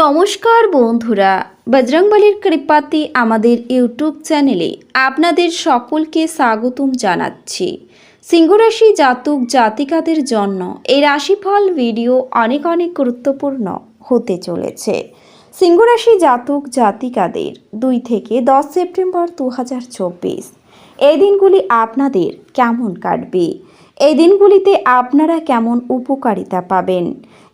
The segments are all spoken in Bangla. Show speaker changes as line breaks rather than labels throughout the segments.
নমস্কার বন্ধুরা বজরংবলীর কৃপাতে আমাদের ইউটিউব চ্যানেলে আপনাদের সকলকে স্বাগতম জানাচ্ছি সিংহরাশি জাতক জাতিকাদের জন্য এই রাশিফল ভিডিও অনেক অনেক গুরুত্বপূর্ণ হতে চলেছে সিংহরাশি জাতক জাতিকাদের দুই থেকে দশ সেপ্টেম্বর দু এই দিনগুলি আপনাদের কেমন কাটবে এই দিনগুলিতে আপনারা কেমন উপকারিতা পাবেন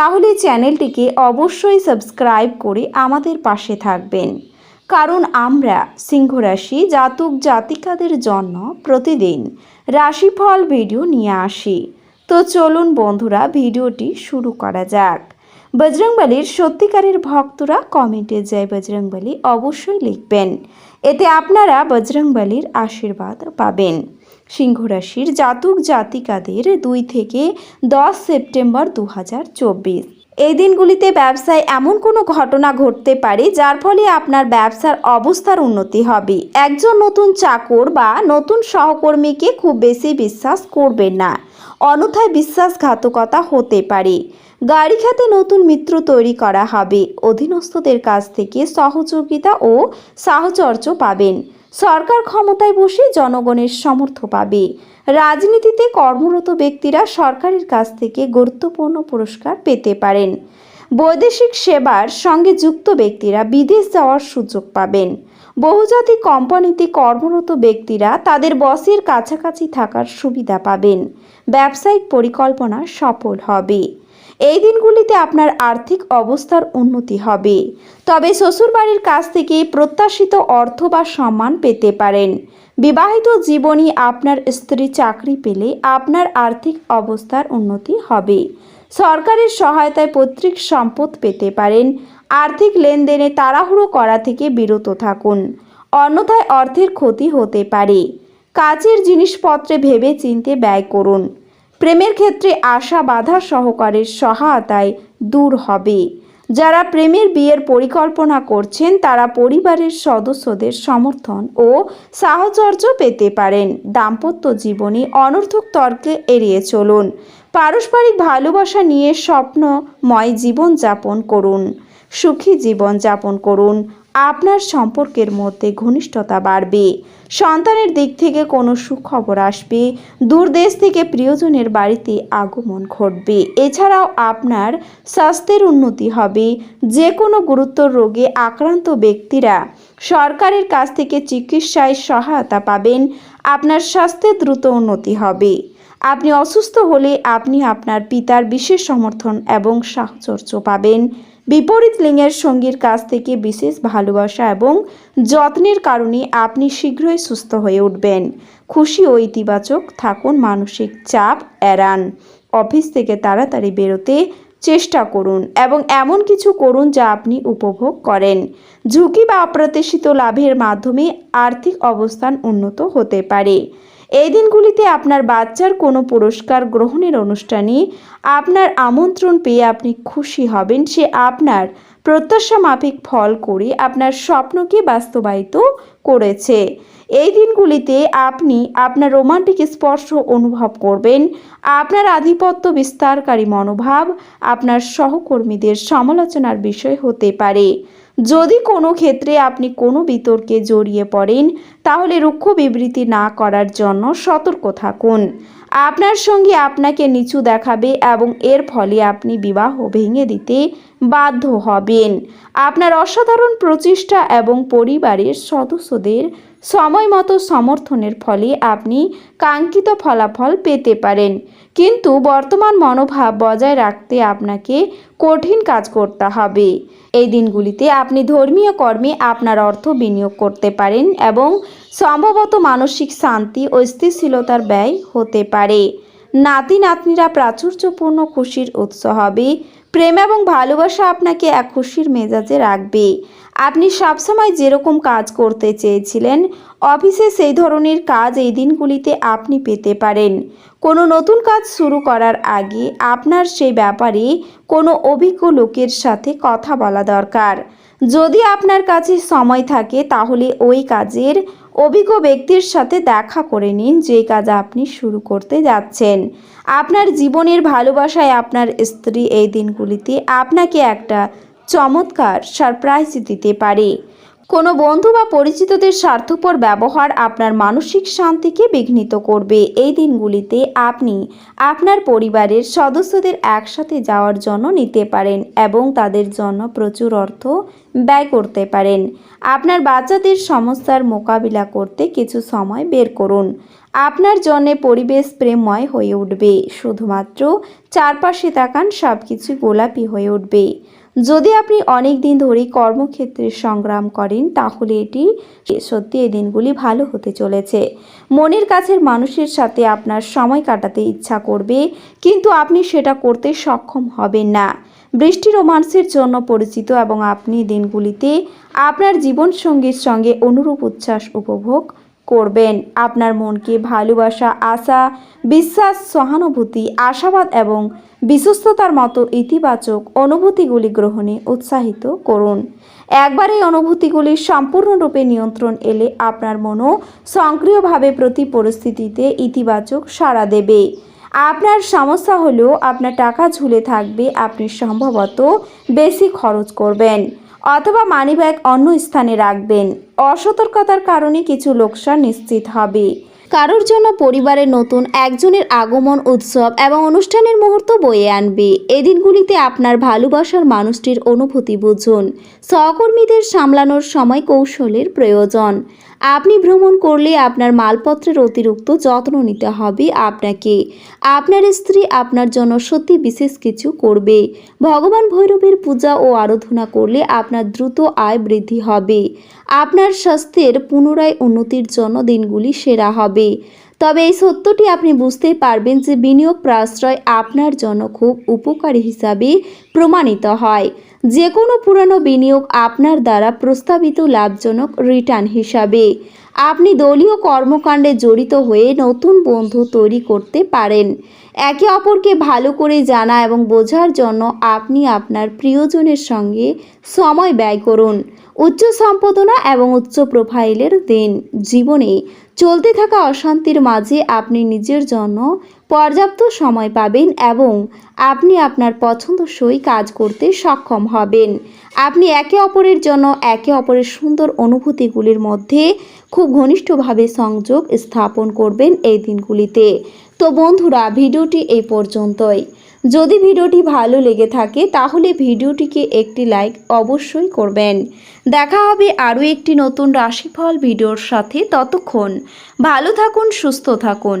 তাহলে চ্যানেলটিকে অবশ্যই সাবস্ক্রাইব করে আমাদের পাশে থাকবেন কারণ আমরা সিংহরাশি জাতক জাতিকাদের জন্য প্রতিদিন রাশিফল ভিডিও নিয়ে আসি তো চলুন বন্ধুরা ভিডিওটি শুরু করা যাক বজরংবলীর সত্যিকারের ভক্তরা কমেন্টে জয় বজরংবলী অবশ্যই লিখবেন এতে আপনারা বজরংবলীর আশীর্বাদ পাবেন সিংহ রাশির জাতক জাতিকাদের দুই থেকে দশ সেপ্টেম্বর দু এই দিনগুলিতে ব্যবসায় এমন কোনো ঘটনা ঘটতে পারে যার ফলে আপনার ব্যবসার অবস্থার উন্নতি হবে একজন নতুন চাকর বা নতুন সহকর্মীকে খুব বেশি বিশ্বাস করবেন না অনথায় বিশ্বাসঘাতকতা হতে পারে গাড়ি খাতে নতুন মিত্র তৈরি করা হবে অধীনস্থদের কাছ থেকে সহযোগিতা ও সাহচর্য পাবেন সরকার ক্ষমতায় বসে জনগণের সমর্থ পাবে রাজনীতিতে কর্মরত ব্যক্তিরা সরকারের কাছ থেকে গুরুত্বপূর্ণ পুরস্কার পেতে পারেন বৈদেশিক সেবার সঙ্গে যুক্ত ব্যক্তিরা বিদেশ যাওয়ার সুযোগ পাবেন বহুজাতিক কোম্পানিতে কর্মরত ব্যক্তিরা তাদের বসের কাছাকাছি থাকার সুবিধা পাবেন ব্যবসায়িক পরিকল্পনা সফল হবে এই দিনগুলিতে আপনার আর্থিক অবস্থার উন্নতি হবে তবে শ্বশুরবাড়ির কাছ থেকে প্রত্যাশিত অর্থ বা সম্মান পেতে পারেন বিবাহিত জীবনী আপনার স্ত্রী চাকরি পেলে আপনার আর্থিক অবস্থার উন্নতি হবে সরকারের সহায়তায় পৈতৃক সম্পদ পেতে পারেন আর্থিক লেনদেনে তাড়াহুড়ো করা থেকে বিরত থাকুন অন্যথায় অর্থের ক্ষতি হতে পারে কাজের জিনিসপত্রে ভেবে চিনতে ব্যয় করুন প্রেমের ক্ষেত্রে আশা বাধা সহকারের সহায়তায় দূর হবে যারা প্রেমের বিয়ের পরিকল্পনা করছেন তারা পরিবারের সদস্যদের সমর্থন ও সাহচর্য পেতে পারেন দাম্পত্য জীবনে অনর্থক তর্কে এড়িয়ে চলুন পারস্পরিক ভালোবাসা নিয়ে স্বপ্নময় জীবনযাপন করুন সুখী জীবনযাপন করুন আপনার সম্পর্কের মধ্যে ঘনিষ্ঠতা বাড়বে সন্তানের দিক থেকে কোনো সুখবর আসবে দূর দেশ থেকে প্রিয়জনের বাড়িতে আগমন ঘটবে এছাড়াও আপনার স্বাস্থ্যের উন্নতি হবে যে কোনো গুরুতর রোগে আক্রান্ত ব্যক্তিরা সরকারের কাছ থেকে চিকিৎসায় সহায়তা পাবেন আপনার স্বাস্থ্যে দ্রুত উন্নতি হবে আপনি অসুস্থ হলে আপনি আপনার পিতার বিশেষ সমর্থন এবং সাহচর্য পাবেন বিপরীত লিঙ্গের সঙ্গীর কাছ থেকে বিশেষ ভালোবাসা এবং যত্নের কারণে আপনি শীঘ্রই সুস্থ হয়ে উঠবেন খুশি ও ইতিবাচক থাকুন মানসিক চাপ এড়ান অফিস থেকে তাড়াতাড়ি বেরোতে চেষ্টা করুন এবং এমন কিছু করুন যা আপনি উপভোগ করেন ঝুঁকি বা অপ্রত্যাশিত লাভের মাধ্যমে আর্থিক অবস্থান উন্নত হতে পারে এই দিনগুলিতে আপনার বাচ্চার কোনো পুরস্কার গ্রহণের অনুষ্ঠানে আপনার আমন্ত্রণ পেয়ে আপনি খুশি হবেন সে আপনার প্রত্যাশা মাফিক ফল করে আপনার স্বপ্নকে বাস্তবায়িত করেছে এই দিনগুলিতে আপনি আপনার রোমান্টিক স্পর্শ অনুভব করবেন আপনার আধিপত্য বিস্তারকারী মনোভাব আপনার সহকর্মীদের সমালোচনার বিষয় হতে পারে যদি কোনো ক্ষেত্রে আপনি কোনো বিতর্কে জড়িয়ে পড়েন তাহলে রুক্ষ বিবৃতি না করার জন্য সতর্ক থাকুন আপনার সঙ্গে আপনাকে নিচু দেখাবে এবং এর ফলে আপনি বিবাহ ভেঙে দিতে বাধ্য হবেন আপনার অসাধারণ প্রচেষ্টা এবং পরিবারের সদস্যদের সময় মতো সমর্থনের ফলে আপনি কাঙ্ক্ষিত ফলাফল পেতে পারেন কিন্তু বর্তমান মনোভাব বজায় রাখতে আপনাকে কঠিন কাজ করতে হবে এই দিনগুলিতে আপনি ধর্মীয় কর্মে আপনার অর্থ বিনিয়োগ করতে পারেন এবং সম্ভবত মানসিক শান্তি ও স্থিতিশীলতার ব্যয় হতে পারে নাতি নাতনিরা প্রাচুর্যপূর্ণ খুশির উৎস হবে প্রেম এবং ভালোবাসা আপনাকে এক খুশির মেজাজে রাখবে আপনি সবসময় যেরকম কাজ করতে চেয়েছিলেন অফিসে সেই ধরনের কাজ এই দিনগুলিতে আপনি পেতে পারেন কোনো নতুন কাজ শুরু করার আগে আপনার সেই ব্যাপারে কোনো অভিজ্ঞ লোকের সাথে কথা বলা দরকার যদি আপনার কাছে সময় থাকে তাহলে ওই কাজের অভিজ্ঞ ব্যক্তির সাথে দেখা করে নিন যে কাজ আপনি শুরু করতে যাচ্ছেন আপনার জীবনের ভালোবাসায় আপনার স্ত্রী এই দিনগুলিতে আপনাকে একটা চমৎকার সারপ্রাইজ দিতে পারে কোনো বন্ধু বা পরিচিতদের স্বার্থপর ব্যবহার আপনার মানসিক শান্তিকে বিঘ্নিত করবে এই দিনগুলিতে আপনি আপনার পরিবারের সদস্যদের একসাথে যাওয়ার জন্য নিতে পারেন এবং তাদের জন্য প্রচুর অর্থ ব্যয় করতে পারেন আপনার বাচ্চাদের সমস্যার মোকাবিলা করতে কিছু সময় বের করুন আপনার জন্যে পরিবেশ প্রেময় হয়ে উঠবে শুধুমাত্র চারপাশে তাকান সব কিছু গোলাপি হয়ে উঠবে যদি আপনি অনেক দিন ধরে কর্মক্ষেত্রে সংগ্রাম করেন তাহলে এটি সত্যি এই দিনগুলি ভালো হতে চলেছে মনের কাছের মানুষের সাথে আপনার সময় কাটাতে ইচ্ছা করবে কিন্তু আপনি সেটা করতে সক্ষম হবেন না বৃষ্টি রোমান্সের জন্য পরিচিত এবং আপনি দিনগুলিতে আপনার জীবনসঙ্গীর সঙ্গে অনুরূপ উচ্ছ্বাস উপভোগ করবেন আপনার মনকে ভালোবাসা আশা বিশ্বাস সহানুভূতি আশাবাদ এবং বিশ্বস্ততার মতো ইতিবাচক অনুভূতিগুলি গ্রহণে উৎসাহিত করুন একবার এই অনুভূতিগুলি সম্পূর্ণরূপে নিয়ন্ত্রণ এলে আপনার মনও সক্রিয়ভাবে প্রতি পরিস্থিতিতে ইতিবাচক সাড়া দেবে আপনার সমস্যা হলেও আপনার টাকা ঝুলে থাকবে আপনি সম্ভবত বেশি খরচ করবেন অথবা মানিব্যাগ অন্য স্থানে রাখবেন অসতর্কতার কারণে কিছু লোকসান নিশ্চিত হবে কারোর জন্য পরিবারের নতুন একজনের আগমন উৎসব এবং অনুষ্ঠানের মুহূর্ত বয়ে আনবে এদিনগুলিতে আপনার ভালোবাসার মানুষটির অনুভূতি বুঝুন সহকর্মীদের সামলানোর সময় কৌশলের প্রয়োজন আপনি ভ্রমণ করলে আপনার মালপত্রের অতিরিক্ত যত্ন নিতে হবে আপনাকে আপনার স্ত্রী আপনার জন্য সত্যি বিশেষ কিছু করবে ভগবান ভৈরবের পূজা ও আরাধনা করলে আপনার দ্রুত আয় বৃদ্ধি হবে আপনার স্বাস্থ্যের পুনরায় উন্নতির জন্য দিনগুলি সেরা হবে তবে এই সত্যটি আপনি বুঝতে পারবেন যে বিনিয়োগ প্রাশ্রয় আপনার জন্য খুব উপকারী হিসাবে প্রমাণিত হয় যে কোনো পুরানো বিনিয়োগ আপনার দ্বারা প্রস্তাবিত লাভজনক রিটার্ন হিসাবে আপনি দলীয় কর্মকাণ্ডে জড়িত হয়ে নতুন বন্ধু তৈরি করতে পারেন একে অপরকে ভালো করে জানা এবং বোঝার জন্য আপনি আপনার প্রিয়জনের সঙ্গে সময় ব্যয় করুন উচ্চ সম্পাদনা এবং উচ্চ প্রোফাইলের দিন জীবনে চলতে থাকা অশান্তির মাঝে আপনি নিজের জন্য পর্যাপ্ত সময় পাবেন এবং আপনি আপনার পছন্দসই কাজ করতে সক্ষম হবেন আপনি একে অপরের জন্য একে অপরের সুন্দর অনুভূতিগুলির মধ্যে খুব ঘনিষ্ঠভাবে সংযোগ স্থাপন করবেন এই দিনগুলিতে তো বন্ধুরা ভিডিওটি এই পর্যন্তই যদি ভিডিওটি ভালো লেগে থাকে তাহলে ভিডিওটিকে একটি লাইক অবশ্যই করবেন দেখা হবে আরও একটি নতুন রাশিফল ভিডিওর সাথে ততক্ষণ ভালো থাকুন সুস্থ থাকুন